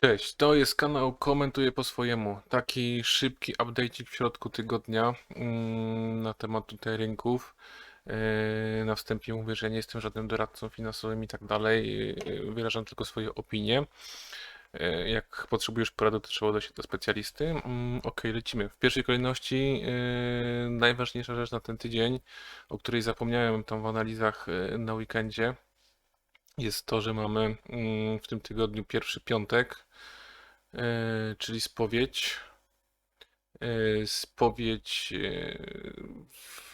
Cześć, to jest kanał Komentuję po swojemu. Taki szybki update'ik w środku tygodnia mm, na temat tutaj rynków. Yy, Na wstępie mówię, że nie jestem żadnym doradcą finansowym i tak dalej. Yy, Wyrażam tylko swoje opinie. Yy, Jak potrzebujesz porady, to trzeba udać się do specjalisty. Mm, Ok, lecimy. W pierwszej kolejności najważniejsza rzecz na ten tydzień, o której zapomniałem tam w analizach na weekendzie, jest to, że mamy mm, w tym tygodniu pierwszy piątek, czyli spowiedź. E, Spowiedź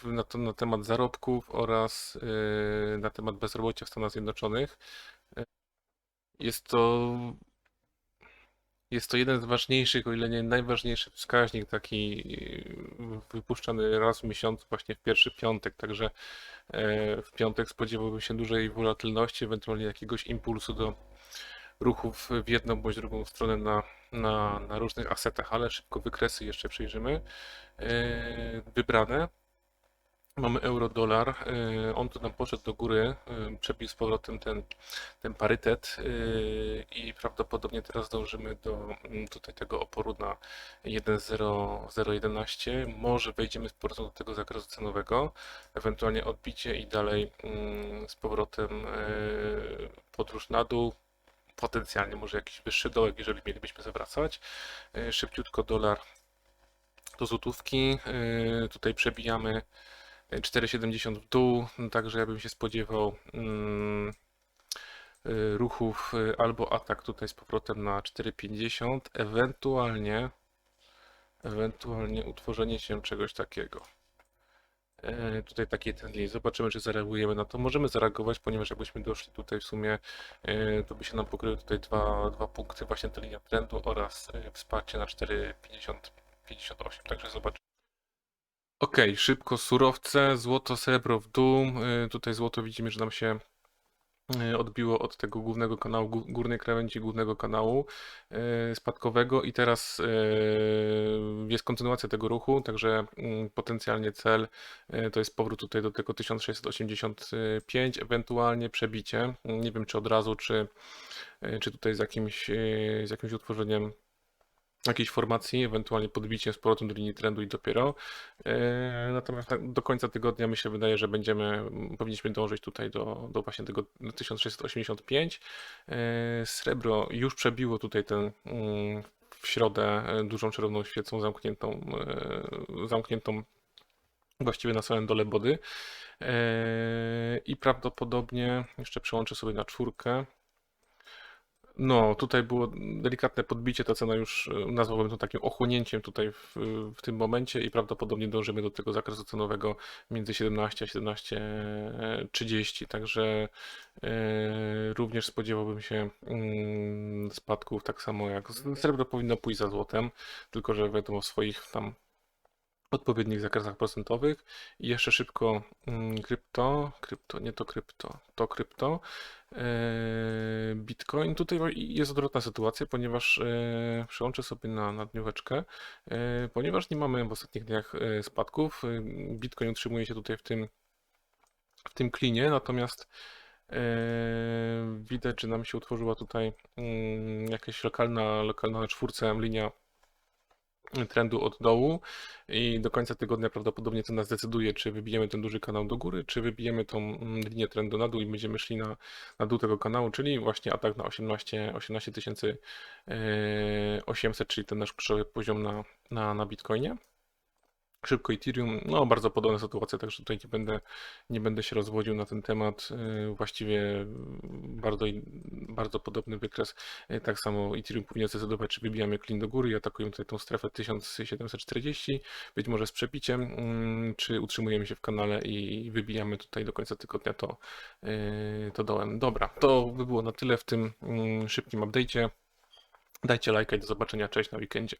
e, na, to, na temat zarobków oraz e, na temat bezrobocia w Stanach Zjednoczonych. E, Jest to, jest to jeden z ważniejszych, o ile nie najważniejszy wskaźnik, taki e, wypuszczany raz w miesiącu, właśnie w pierwszy piątek. Także e, w piątek spodziewałbym się dużej wolatylności, ewentualnie jakiegoś impulsu do ruchów w jedną bądź drugą stronę na, na, na różnych asetach, ale szybko wykresy jeszcze przejrzymy. E, Wybrane. Mamy euro-dolar. E, On tu nam poszedł do góry, e, przebił z powrotem ten, ten parytet i prawdopodobnie teraz dążymy do mm, tutaj tego oporu na 1.011. Może wejdziemy z powrotem do tego zakresu cenowego, ewentualnie odbicie i dalej mm, z powrotem podróż na dół, potencjalnie może jakiś wyższy dołek, jeżeli mielibyśmy zawracać. E, Szybciutko dolar do złotówki. E, Tutaj przebijamy e, 4,70 w dół, także ja bym się spodziewał mm, e, ruchów e, albo atak tutaj z powrotem na 4,50, ewentualnie ewentualnie utworzenie się czegoś takiego. E, Tutaj taki ten list. Zobaczymy, czy zareagujemy na to. Możemy zareagować, ponieważ jakbyśmy doszli tutaj w sumie, e, to by się nam pokryły tutaj dwa, dwa punkty, właśnie ta linia trendu oraz e, wsparcie na 4,50-58. Także zobaczymy. Ok, szybko surowce, złoto, srebro w dół. Tutaj złoto widzimy, że nam się odbiło od tego głównego kanału, gó- górnej krawędzi głównego kanału e, spadkowego i teraz e, jest kontynuacja tego ruchu, także mm, potencjalnie cel to jest powrót tutaj do tego 1685, ewentualnie przebicie. Nie wiem czy od razu, czy, czy tutaj z jakimś, z jakimś utworzeniem jakiejś formacji, ewentualnie podbicie z powrotem do linii trendu i dopiero. E, Natomiast tak do końca tygodnia mi się wydaje, że będziemy, powinniśmy dążyć tutaj do, do właśnie tego 1685. E, Srebro już przebiło tutaj ten mm, w środę e, dużą czerwoną świecą zamkniętą, zamkniętą właściwie na samym dole body. I prawdopodobnie jeszcze przełączę sobie na czwórkę. No, tutaj było delikatne podbicie, ta cena już e, nazwałbym to takim ochłonięciem tutaj w, w tym momencie i prawdopodobnie dążymy do tego zakresu cenowego między 17 a 17,30, także e, również spodziewałbym się mm, spadków, tak samo jak srebro powinno pójść za złotem, tylko że wiadomo w swoich tam odpowiednich zakresach procentowych. I jeszcze szybko mm, krypto, krypto, nie to krypto, to krypto. Eee, Bitcoin. Tutaj jest odwrotna sytuacja, ponieważ e, przełączę sobie na, na dnióweczkę, e, ponieważ nie mamy w ostatnich dniach e, spadków. Bitcoin utrzymuje się tutaj w tym, w tym klinie, natomiast widać, że nam się utworzyła tutaj mm, jakaś lokalna, lokalna na linia trendu od dołu i do końca tygodnia prawdopodobnie to nas zdecyduje, czy wybijemy ten duży kanał do góry, czy wybijemy tą mm, linię trendu na dół i będziemy szli na, na dół tego kanału, czyli właśnie atak na 18 18 800, czyli ten nasz kluczowy poziom na, na, na Bitcoinie. Szybko Ethereum, no bardzo podobna sytuacja, także tutaj nie będę, nie będę się rozwodził na ten temat. Yy, Właściwie bardzo, bardzo podobny wykres. Yy, Tak samo Ethereum powinien zdecydować, czy wybijamy klin do góry i atakujemy tutaj tą strefę 1740, być może z przebiciem, mm, czy utrzymujemy się w kanale i wybijamy tutaj do końca tygodnia to, yy, to dołem. Dobra, to by było na tyle w tym mm, szybkim update'cie. Dajcie lajka i do zobaczenia, cześć na weekendzie.